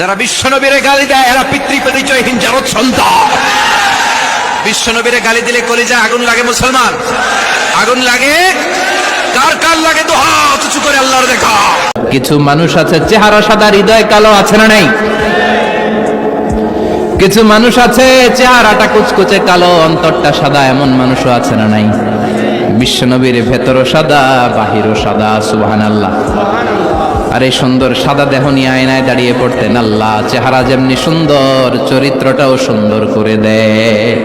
যারা বিশ্বনবীরে গালি দেয়, এরা পিতৃ পরিচয়হীন জারত সন্তান। বিশ্বনবীরে গালি দিলে কলিজা আগুন লাগে মুসলমান। আগুন লাগে? কার কার লাগে তো হাত উঁচু করে আল্লাহর দেখা। কিছু মানুষ আছে, চেহারা সাদা, হৃদয় কালো আছে না নাই? কিছু মানুষ আছে, চেহারাটা কুচকুচে কালো, অন্তরটা সাদা, এমন মানুষও আছে না নাই? বিশ্বনবীর ভেতরও সাদা, বাহিরও সাদা সুবহান আল্লাহ আর এই সুন্দর সাদা দেহ নিয়ে আয়নায় দাঁড়িয়ে পড়তেন আল্লাহ। চেহারা যেমনি সুন্দর, চরিত্রটাও সুন্দর করে দেয়।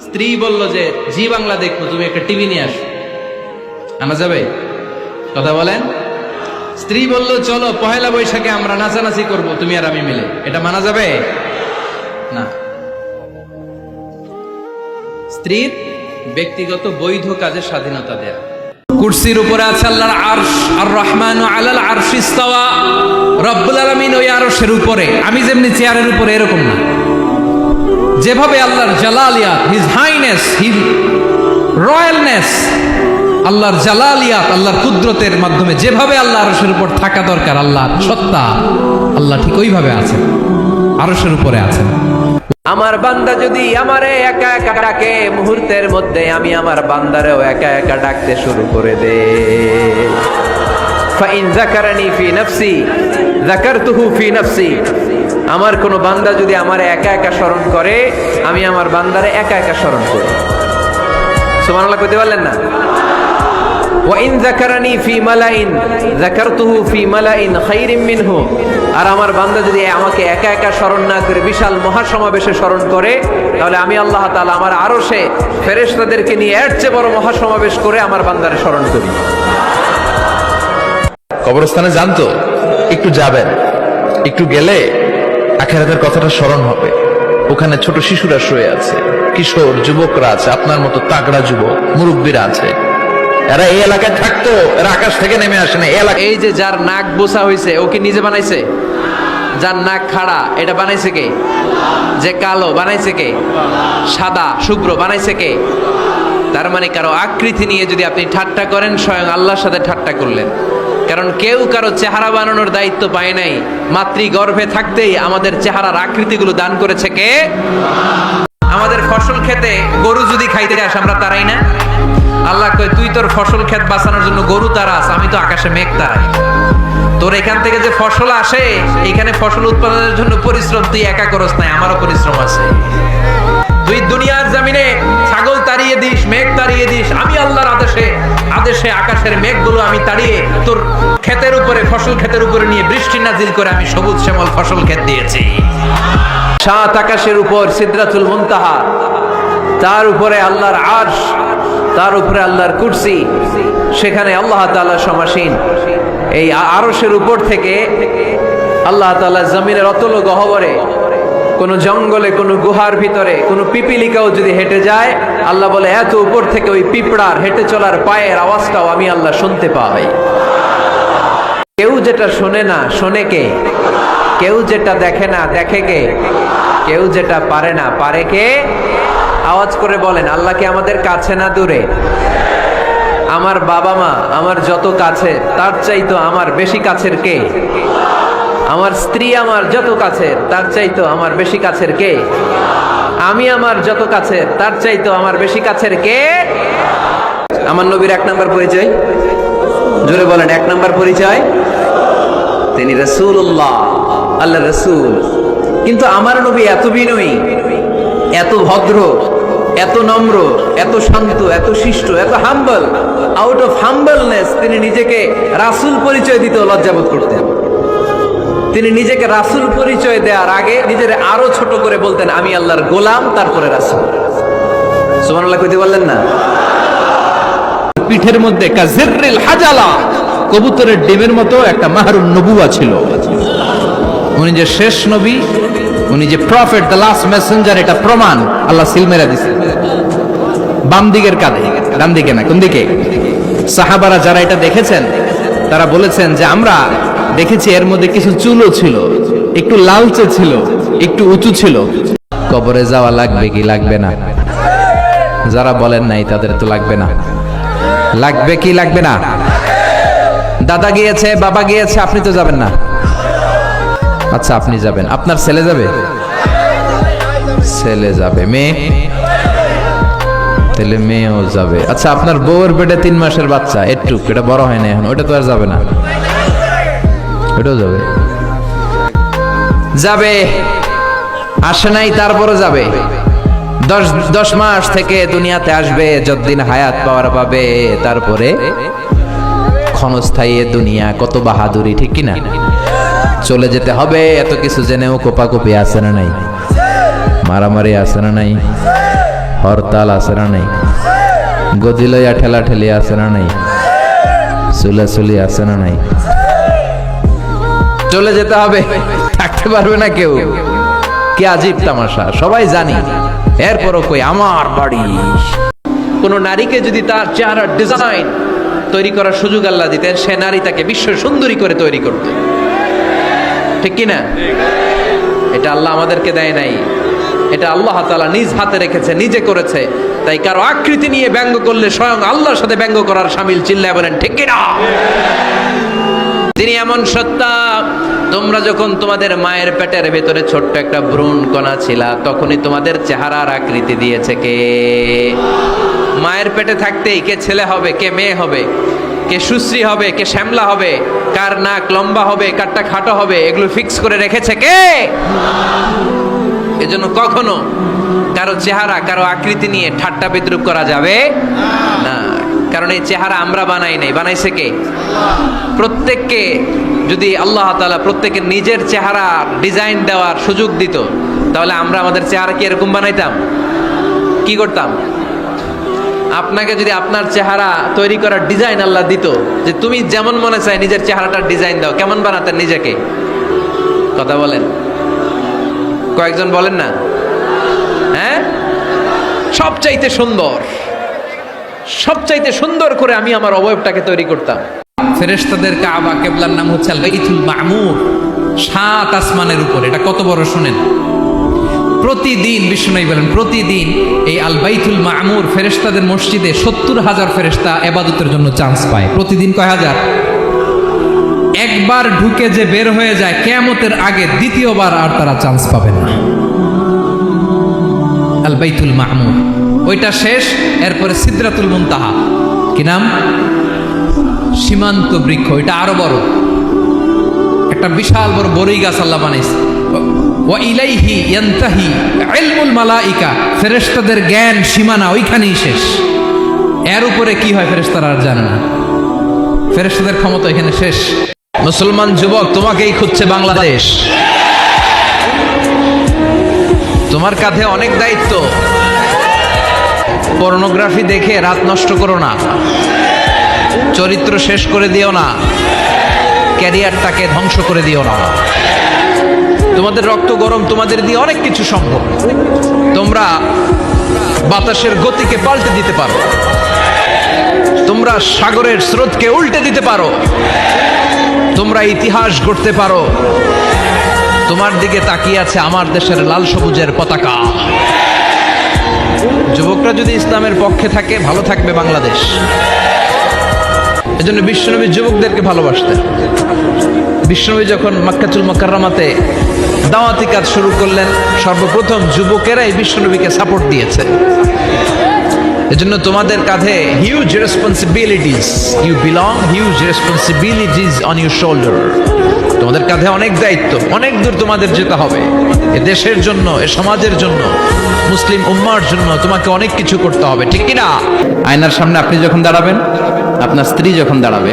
স্ত্রী বলল যে, জি বাংলা দেখব, তুমি একটা টিভি নিয়ে আসো। আনা যাবে? কথা বলেন? স্ত্রী বলল, চলো, পহেলা বৈশাখে আমরা নাচানাচি করব, তুমি আর আমি মিলে। এটা মানা যাবে? না। স্ত্রীর ব্যক্তিগত বৈধ কাজে স্বাধীনতা দেয়া। কুরসির উপরে আছে আল্লাহর আরশ, আর রহমান আলাল আরশ ইস্তাওয়া। রব্বুল আলামিন ওই আরশের উপরে, আমি যেমনি চেয়ারের উপরে এরকম না। যেভাবে আল্লাহর জালালিয়াত হিজ হাইনেস হিজ রয়্যালনেস আল্লাহর জালালিয়াত, আল্লাহর কুদরতের মাধ্যমে যেভাবে আল্লাহ আরশের উপর থাকা দরকার, আল্লাহ সত্তা, আল্লাহ ঠিক ওইভাবে আছেন, আরশের উপরে আছেন। আমার বান্দা যদি আমারে একা একা ডাকে, মুহূর্তের মধ্যে আমি আমার বান্দারেও একা একা ডাকতে শুরু করে দে। ফাইন জাকারানি ফি নফসি জাকারতুহু ফি নফসি। আমার কোনো বান্দা যদি আমার একা একা স্মরণ করে, আমি আমার বান্দারে একা একা স্মরণ করি। সুবহানাল্লাহ কইতে পারলেন না? আর আমার বান্দা যদি আমাকে একা একা স্মরণ না করে বিশাল মহাসমাবেশে স্মরণ করে, তাহলে আমি আল্লাহ আমার সে নিয়ে এর চেয়ে বড় মহাসমাবেশ করে আমার বান্দারে স্মরণ করি। কবরস্থানে জানতো একটু যাবেন, একটু গেলে আখেরাতের কথাটা স্মরণ হবে। ওখানে ছোট শিশুরা শুয়ে আছে, কিশোর, যুবকরা আছে, আপনার মতো তাগড়া যুবক, মুরব্বীরা আছে। এরা এই এলাকায় থাকতো, এরা আকাশ থেকে নেমে আসে না, এই এলাকায় এই যে যার নাক বোসা হয়েছে ও কি নিজে বানাইছে? যার নাক খাড়া, এটা বানাইছে কে? যে কালো, বানাইছে কে? সাদা, শুভ্র, বানাইছে কে? তার মানে কারও আকৃতি নিয়ে যদি আপনি ঠাট্টা করেন, স্বয়ং আল্লাহর সাথে ঠাট্টা করলেন। কারণ কেউ কারও চেহারা বানানোর দায়িত্ব পায় নাই। মাতৃ গর্ভে থাকতেই আমাদের চেহারার আকৃতিগুলো দান করেছে কে? আমাদের ফসল খেতে গরু যদি খাইতে যাস আমরা তারাই না? আল্লাহ কয়, তুই তোর ফসল ক্ষেত বাঁচানোর জন্য গরু তারাস, আমি তো আকাশে মেঘ তারাই। তোর এখান থেকে যে ফসল আসে, এখানে ফসল উৎপাদনের জন্য পরিশ্রম তুই একা করস নাই, আমারও পরিশ্রম আছে। তুই দুনিয়ার জমিনে ছাগল তাড়িয়ে দিস, মেঘ তাড়িয়ে দিস, আমি আল্লাহর আদেশে আদেশে আকাশের মেঘগুলো আমি তাড়িয়ে তোর ক্ষেতের উপরে, ফসল ক্ষেতের উপরে নিয়ে বৃষ্টি নাজিল করে আমি সবুজ শ্যামল ফসল ক্ষেত দিয়েছি। সাত আকাশের উপর সিদ্রাতুল মুনতাহা। তার উপরে আল্লাহর আরশ, তার উপরে আল্লাহর কুরসি, সেখানে আল্লাহ তাআলা সমাসীন। এই আ- আরশের উপর থেকে আল্লাহ তাআলা জমিনের অতল গহবরে কোন জঙ্গলে, কোন গুহার ভিতরে, কোন পিপিলিকাও যদি হেঁটে যায়, আল্লাহ বলে, এত উপর থেকে ওই পিঁপড়ার হেঁটে চলার পায়ের আওয়াজটাও আমি আল্লাহ শুনতে পাই। কেউ যেটা শোনে না, শোনে কে? কেউ যেটা দেখে না, দেখে কে? কেউ যেটা পারে না, পারে কে? আওয়াজ করে বলেন, আল্লাহ কি আমাদের কাছে না দূরে? আমার বাবা মা আমার যত কাছে, তার চাইতো আমার বেশি কাছের কে? আমার স্ত্রী আমার যত কাছে, তার চাইতো আমার বেশি কাছের কে? আমি আমার যত কাছে, তার চাইতো আমার বেশি কাছের কে? আমার নবীর এক নাম্বার পরিচয়। জোরে বলেন, এক নাম্বার পরিচয়। তিনি রসুল্লাহ আল্লাহ রসুল। কিন্তু আমার নবী এত বিনয়ী, এত ভদ্র এত নম্র, এত শান্ত, এত শিষ্ট, এত হাম্বল আউট অফ হাম্বলনেস তিনি নিজেকে রাসুল পরিচয় দিতে লজ্জাবোধ করতেন। তিনি নিজেকে রাসুল পরিচয় দেওয়ার আগে নিজের আরও ছোট করে বলতেন, আমি আল্লাহর গোলাম, তারপরে রাসুল। সুমানুল্লাহ কইতে বললেন না? পিঠের মধ্যে কাজিররিল হাজালা, কবুতরের ডিমের মতো একটা মাহরুন নবুয়া ছিল। উনি যে শেষ নবী উনি যে প্রফেট দ্য লাস্ট মেসেঞ্জার এটা প্রমাণ। আল্লাহ সিলমেরা দিছে। বাম দিকের কাঁধে, ডান দিকে না, কোন দিকে? সাহাবারা যারা এটা দেখেছেন, তারা বলেছেন যে আমরা দেখেছি এর মধ্যে কিছু চুলও ছিল, একটু লালচে ছিল, একটু উঁচু ছিল। কবরে যাওয়া লাগবে কি লাগবে না? যারা বলেন নাই, তাদের তো লাগবে না। লাগবে কি লাগবে না? দাদা গিয়েছে, বাবা গিয়েছে, আপনি তো যাবেন না। আচ্ছা আপনি যাবেন। আপনার ছেলে যাবে? ছেলে যাবে। মেয়ে? তাহলে মেয়েও যাবে। আচ্ছা আপনার বউয়ের পেটে তিন মাসের বাচ্চা একটু এটা বড় হয় না এখন। ওটা তো আর যাবে না। ওটাও যাবে। যাবে। আসে নাই তারপরে যাবে। দশ দশ মাস থেকে দুনিয়াতে আসবে, যতদিন হায়াত পাওয়ার পাবে, তারপরে ক্ষণস্থায়ী দুনিয়া কত বাহাদুরি, ঠিক কিনা চলে যেতে হবে। এত কিছু জেনেও কোপাকুপি আছে না নাই? মারামারি আছে না নাই? হরতাল আছে না নাই? গদি লইয়া ঠেলা ঠেলি আছে না নাই? চুলাচুলি আছে না নাই? চলে যেতে হবে। থাকতে পারবে না কেউ। কে আজীব তামাশা, সবাই জানি। এরপরও কই আমার বাড়ি? কোন নারীকে যদি তার চেহারার ডিজাইন তৈরি করার সুযোগ আল্লাহ দিতেন, সে নারী তাকে বিশ্ব সুন্দরী করে তৈরি করত। ঠিক কি না এটা আল্লাহ আমাদেরকে দেয় নাই। এটা আল্লাহ তালা নিজ হাতে রেখেছে, নিজে করেছে। তাই কারও আকৃতি নিয়ে ব্যঙ্গ করলে স্বয়ং আল্লাহর সাথে ব্যঙ্গ করার সামিল চিল্লায় বলেন, ঠিক কিনা? তিনি এমন সত্তা, তোমরা যখন তোমাদের মায়ের পেটের ভেতরে ছোট্ট একটা ভ্রূণ কণা ছিলা, তখনই তোমাদের চেহারার আকৃতি দিয়েছে কে? মায়ের পেটে থাকতেই কে ছেলে হবে, কে মেয়ে হবে? কে সুশ্রী হবে, কে শ্যামলা হবে, কার নাক লম্বা হবে, কারটা খাটো হবে, এগুলো ফিক্স করে রেখেছে কে? এজন্য কখনো কারও চেহারা, কারও আকৃতি নিয়ে ঠাট্টা বিদ্রুপ করা যাবে না। কারণ এই চেহারা আমরা বানাই নাই। বানাইছে কে? প্রত্যেককে যদি আল্লাহ তাআলা প্রত্যেকের নিজের চেহারা ডিজাইন দেওয়ার সুযোগ দিত, তাহলে আমরা আমাদের চেহারা কি এরকম বানাইতাম? কি করতাম? আপনাকে যদি আপনার চেহারা তৈরি করার ডিজাইন আল্লাহ দিত, যে তুমি যেমন মনে চাই নিজের চেহারাটার ডিজাইন দাও, কেমন বানাতেন নিজেকে? কথা বলেন। কয়েকজন বলেন না? হ্যাঁ? সবচাইতে সুন্দর। সবচাইতে সুন্দর করে আমি আমার অবয়বটাকে তৈরি করতাম। ফেরেশতাদের কাবা কেবলার নাম হচ্ছে সাত আসমানের উপর। এটা কত বড় শুনেন? প্রতিদিন বিষ্ণু বলেন, প্রতিদিন এই আল বাইতুল মামুর ফেরেশতাদের মসজিদে সত্তর হাজার ফেরেশতা এবাদতের জন্য চান্স পায়। প্রতিদিন কয় হাজার? একবার ঢুকে যে বের হয়ে যায়, কেয়ামতের আগে দ্বিতীয়বার আর তারা চান্স পাবে না। আল বাইতুল মামুর। ওইটা শেষ, এরপরে সিদ্রাতুল মুনতাহা। কি নাম? সীমান্ত বৃক্ষ এটা আরও বড়। একটা বিশাল বড় বড়ই গাছ আল্লাহ বানাইছে। ওয়া ইলাইহি ইয়ান্তাহি ইলমুল মালাইকা, ফেরেশতাদের জ্ঞান সীমানা ওইখানেই শেষ। এর উপরে কি হয় ফেরেশতারা আর জানে না। ফেরেশতাদের ক্ষমতা এখানে শেষ। মুসলমান যুবক, তোমাকেই খুঁজছে বাংলাদেশ। তোমার কাঁধে অনেক দায়িত্ব। পর্নোগ্রাফি দেখে রাত নষ্ট করো না। চরিত্র শেষ করে দিও না। ক্যারিয়ারটাকে ধ্বংস করে দিও না। তোমাদের রক্ত গরম তোমাদের দিয়ে অনেক কিছু সম্ভব। তোমরা বাতাসের গতিকে পাল্টে দিতে পারো। তোমরা সাগরের স্রোতকে উল্টে দিতে পারো। তোমরা ইতিহাস গড়তে পারো। তোমার দিকে তাকিয়ে আছে আমার দেশের লাল সবুজের পতাকা। যুবকরা যদি ইসলামের পক্ষে থাকে, ভালো থাকবে বাংলাদেশ। এজন্য বিশ্বনবী যুবকদেরকে ভালোবাসতেন। বিশ্বনবী যখন মাক্কাতুল মকাররামাতে দাওয়াতি কাজ শুরু করলেন, সর্বপ্রথম যুবকেরাই বিশ্বনবীকে সাপোর্ট দিয়েছে এজন্য তোমাদের কাঁধে huge responsibilities you belong huge responsibilities on your shoulder তোমাদের কাঁধে অনেক দায়িত্ব, অনেক দূর তোমাদের যেতে হবে। এ দেশের জন্য, এ সমাজের জন্য, মুসলিম উম্মার জন্য তোমাকে অনেক কিছু করতে হবে, ঠিক কিনা? আয়নার সামনে আপনি যখন দাঁড়াবেন, আপনার স্ত্রী যখন দাঁড়াবে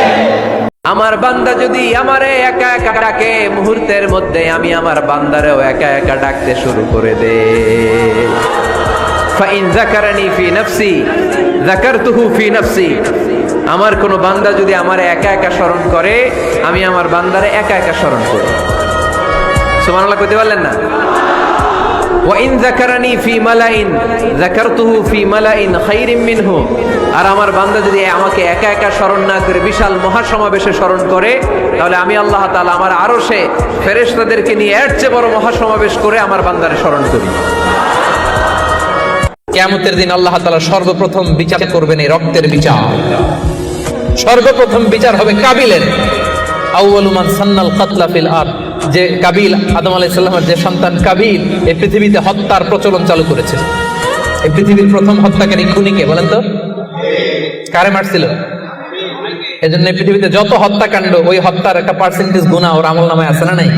আমার বান্দা যদি আমারে একা একা ডাকে, মুহূর্তের মধ্যে আমি আমার বান্দারেও একা একা ডাকতে শুরু করে দে। আমার কোনো বান্দা যদি আমার একা একা স্মরণ করে, আমি আমার বান্দারে একা একা স্মরণ করি। সুবহানাল্লাহ কইতে পারলেন না? ওয়াইন যাকারানি ফি মালাইন, যাকারতুহু ফি মালাইন খাইরিম মিনহু। আর আমার বান্দা যদি আমাকে একা একা স্মরণ না করে, বিশাল মহাসমাবেশে স্মরণ করে, তাহলে আমি আল্লাহ তাআলা আমার আরও সে ফেরেশতাদেরকে নিয়ে এর চেয়ে বড় মহাসমাবেশ করে আমার বান্দারে স্মরণ করি। কেয়ামতের দিন আল্লাহ তাআলা সর্বপ্রথম বিচার করবেন এই রক্তের বিচার। সর্বপ্রথম বিচার হবে কাবিলের। আউয়ালুমান সান্নাল কাতলা ফিল আর যে কাবিল, আদম আলাইসাল্লামের যে সন্তান কাবিল, এই পৃথিবীতে হত্যার প্রচলন চালু করেছে। এই পৃথিবীর প্রথম হত্যাকারী খুনিকে বলেন তো? কারে মারছিল? এই জন্য পৃথিবীতে যত হত্যাকাণ্ড, ওই হত্যার একটা পার্সেন্টেজ গুণা ওর আমল নামায় আছে না নাই?